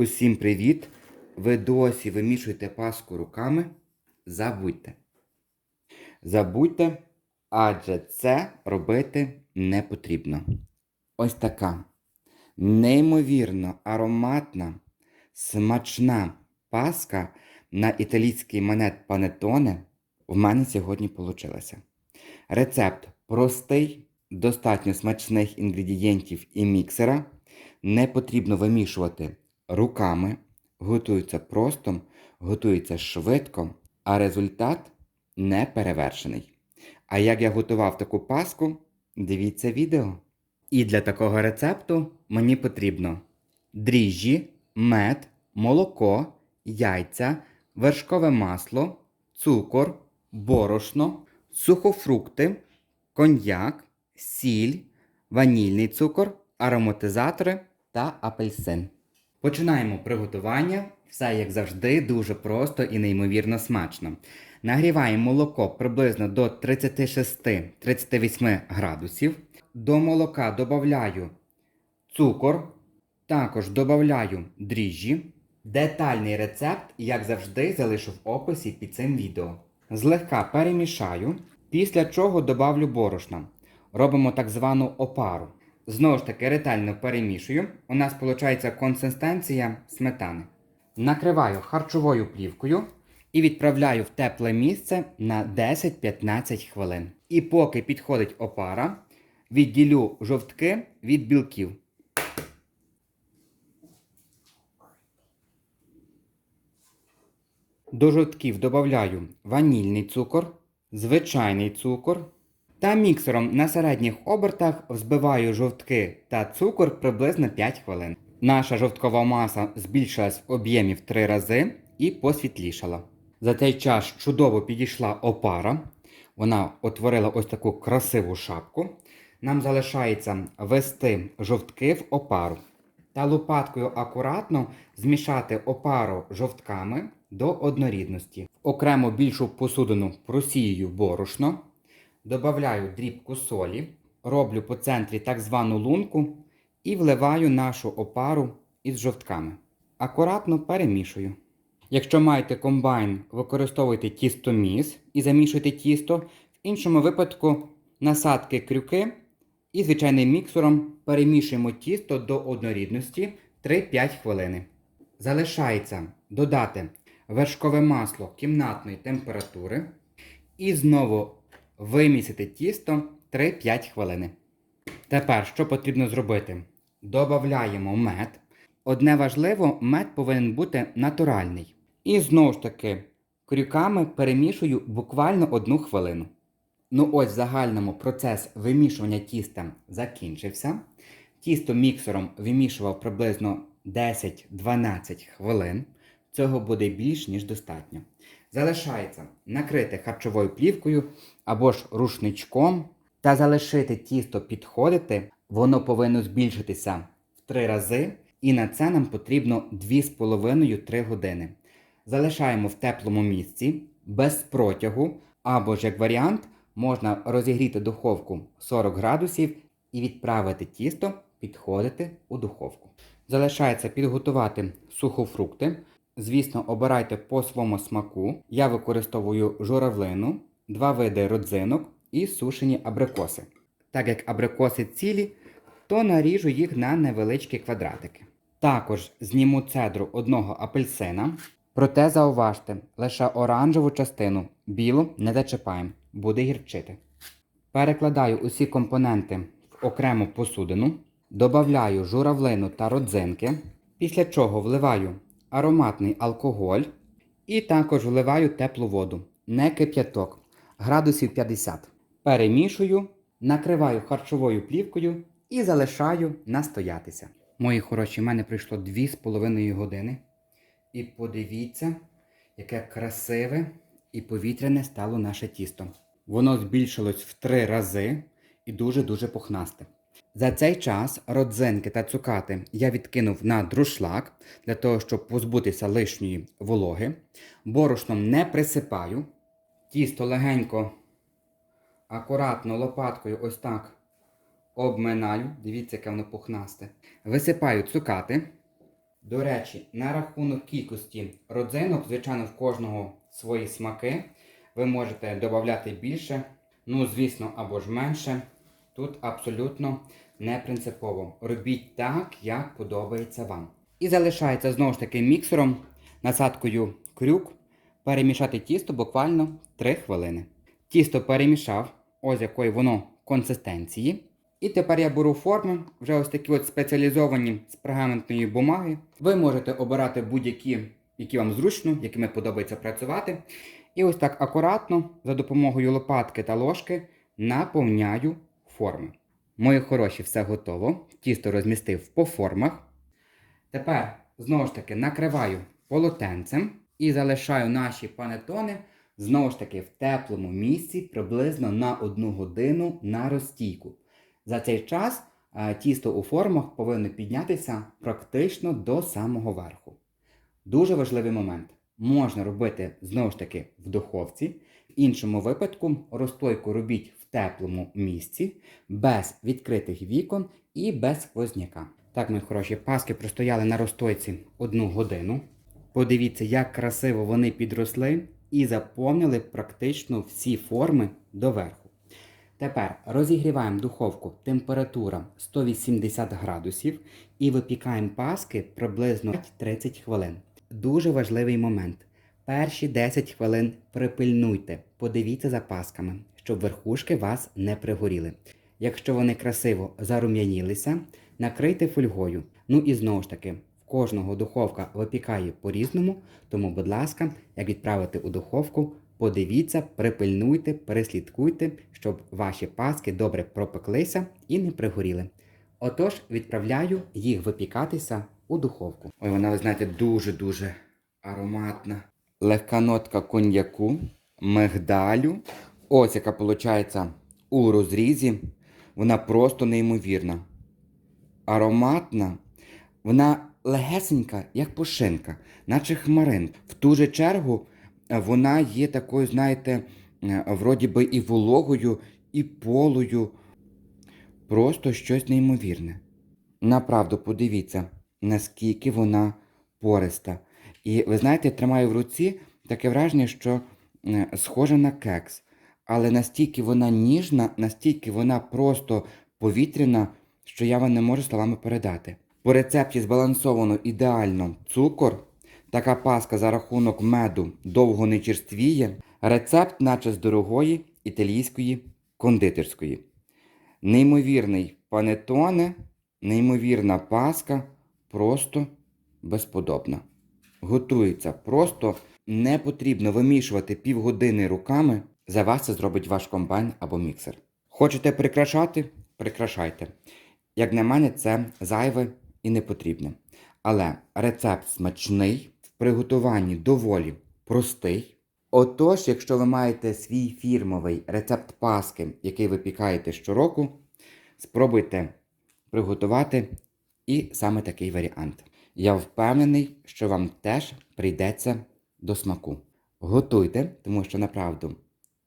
Усім привіт! Ви досі вимішуєте паску руками? Забудьте. Забудьте, адже це робити не потрібно. Ось така неймовірно ароматна, смачна паска на італійський манет панетоне в мене сьогодні вийшла. Рецепт простий, достатньо смачних інгредієнтів і міксера. Не потрібно вимішувати руками, готується просто, готується швидко, а результат не перевершений. А як я готував таку паску, дивіться відео. І для такого рецепту мені потрібно дріжджі, мед, молоко, яйця, вершкове масло, цукор, борошно, сухофрукти, коньяк, сіль, ванільний цукор, ароматизатори та апельсин. Починаємо приготування. Все, як завжди, дуже просто і неймовірно смачно. Нагріваємо молоко приблизно до 36-38 градусів. До молока додаю цукор, також додаю дріжджі. Детальний рецепт, як завжди, залишу в описі під цим відео. Злегка перемішаю, після чого додавлю борошна. Робимо так звану опару. Знову ж таки, ретельно перемішую. У нас виходить консистенція сметани. Накриваю харчовою плівкою і відправляю в тепле місце на 10-15 хвилин. І поки підходить опара, відділю жовтки від білків. До жовтків додаю ванільний цукор, звичайний цукор та міксером на середніх обертах взбиваю жовтки та цукор приблизно 5 хвилин. Наша жовткова маса збільшилась в об'ємі в 3 рази і посвітлішала. За цей час чудово підійшла опара. Вона утворила ось таку красиву шапку. Нам залишається ввести жовтки в опару та лопаткою акуратно змішати опару жовтками до однорідності. В окремо більшу посудину просію борошно, додаю дрібку солі, роблю по центрі так звану лунку і вливаю нашу опару із жовтками. Акуратно перемішую. Якщо маєте комбайн, використовуйте тістоміс і замішуйте тісто. В іншому випадку насадки крюки і звичайним міксером перемішуємо тісто до однорідності 3-5 хвилини. Залишається додати вершкове масло кімнатної температури і знову вимісити тісто 3-5 хвилини. Тепер що потрібно зробити? Додаємо мед. Одне важливо, мед повинен бути натуральний. І знову ж таки, крюками перемішую буквально одну хвилину. Ну ось в загальному процес вимішування тіста закінчився. Тісто міксером вимішував приблизно 10-12 хвилин. Цього буде більш ніж достатньо. Залишається накрити харчовою плівкою або ж рушничком та залишити тісто підходити. Воно повинно збільшитися в 3 рази, і на це нам потрібно 2,5-3 години. Залишаємо в теплому місці без протягу, або ж як варіант, можна розігріти духовку 40 градусів і відправити тісто підходити у духовку. Залишається підготувати сухофрукти. Звісно, обирайте по своєму смаку. Я використовую журавлину, два види родзинок і сушені абрикоси. Так як абрикоси цілі, то наріжу їх на невеличкі квадратики. Також зніму цедру одного апельсина. Проте зауважте, лише оранжеву частину, білу не зачіпаємо, буде гірчити. Перекладаю усі компоненти в окрему посудину, додаю журавлину та родзинки, після чого вливаю ароматний алкоголь і також вливаю теплу воду, не кип'яток, градусів 50. Перемішую, накриваю харчовою плівкою і залишаю настоятися. Мої хороші, в мене пройшло 2,5 години. І подивіться, яке красиве і повітряне стало наше тісто. Воно збільшилось в три рази і дуже-дуже пухнасте. За цей час родзинки та цукати я відкинув на друшлак для того, щоб позбутися лишньої вологи. Борошном не присипаю. Тісто легенько, акуратно лопаткою ось так обминаю. Дивіться, яке воно пухнасте. Висипаю цукати. До речі, на рахунок кількості родзинок, звичайно, в кожного свої смаки. Ви можете додати більше, ну, звісно, або ж менше. Тут абсолютно не принципово. Робіть так, як подобається вам. І залишається знову ж таки міксером, насадкою крюк, перемішати тісто буквально 3 хвилини. Тісто перемішав, ось якої воно консистенції. І тепер я беру форми, вже ось такі от спеціалізовані з пергаментної бумаги. Ви можете обирати будь-які, які вам зручно, якими подобається працювати. І ось так акуратно, за допомогою лопатки та ложки, наповняю форми. Мої хороші, все готово. Тісто розмістив по формах. Тепер знову ж таки накриваю полотенцем і залишаю наші панетони знову ж таки в теплому місці приблизно на 1 годину на розстійку. За цей час е, тісто у формах повинно піднятися практично до самого верху. Дуже важливий момент. Можна робити знову ж таки в духовці. В іншому випадку розстойку робіть теплому місці, без відкритих вікон і без сквозняка. Так, мої хороші, паски простояли на розстойці одну годину. Подивіться, як красиво вони підросли і заповнили практично всі форми доверху. Тепер розігріваємо духовку температура 180 градусів і випікаємо паски приблизно 30 хвилин. Дуже важливий момент. Перші 10 хвилин припильнуйте, подивіться за пасками, щоб верхушки вас не пригоріли. Якщо вони красиво зарум'янілися, накрийте фольгою. Ну і знову ж таки, в кожного духовка випікає по-різному, тому, будь ласка, як відправити у духовку, подивіться, припильнуйте, переслідкуйте, щоб ваші паски добре пропеклися і не пригоріли. Отож, відправляю їх випікатися у духовку. Ой, вона, ви знаєте, дуже-дуже ароматна. Легка нотка коньяку, мигдалю. Ось яка виходить у розрізі. Вона просто неймовірна. Ароматна. Вона легесенька, як пушинка, наче хмарин. В ту же чергу вона є такою, знаєте, е, вроді би і вологою, і полою. Просто щось неймовірне. Направду, подивіться, наскільки вона пориста. І ви знаєте, тримаю в руці таке враження, що е, схожа на кекс. Але настільки вона ніжна, настільки вона просто повітряна, що я вам не можу словами передати. По рецепті збалансовано ідеально цукор. Така паска за рахунок меду довго не черствіє. Рецепт, наче з дорогої італійської кондитерської. Неймовірний панетоне, неймовірна паска, просто безподобна. Готується просто не потрібно вимішувати півгодини руками. За вас це зробить ваш комбайн або міксер. Хочете прикрашати? Прикрашайте. Як на мене, це зайве і не потрібне. Але рецепт смачний, в приготуванні доволі простий. Отож, якщо ви маєте свій фірмовий рецепт паски, який ви пікаєте щороку, спробуйте приготувати і саме такий варіант. Я впевнений, що вам теж прийдеться до смаку. Готуйте, тому що направду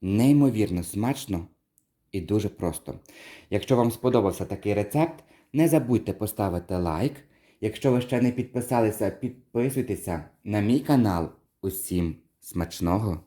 неймовірно смачно і дуже просто. Якщо вам сподобався такий рецепт, не забудьте поставити лайк. Якщо ви ще не підписалися, підписуйтеся на мій канал. Усім смачного!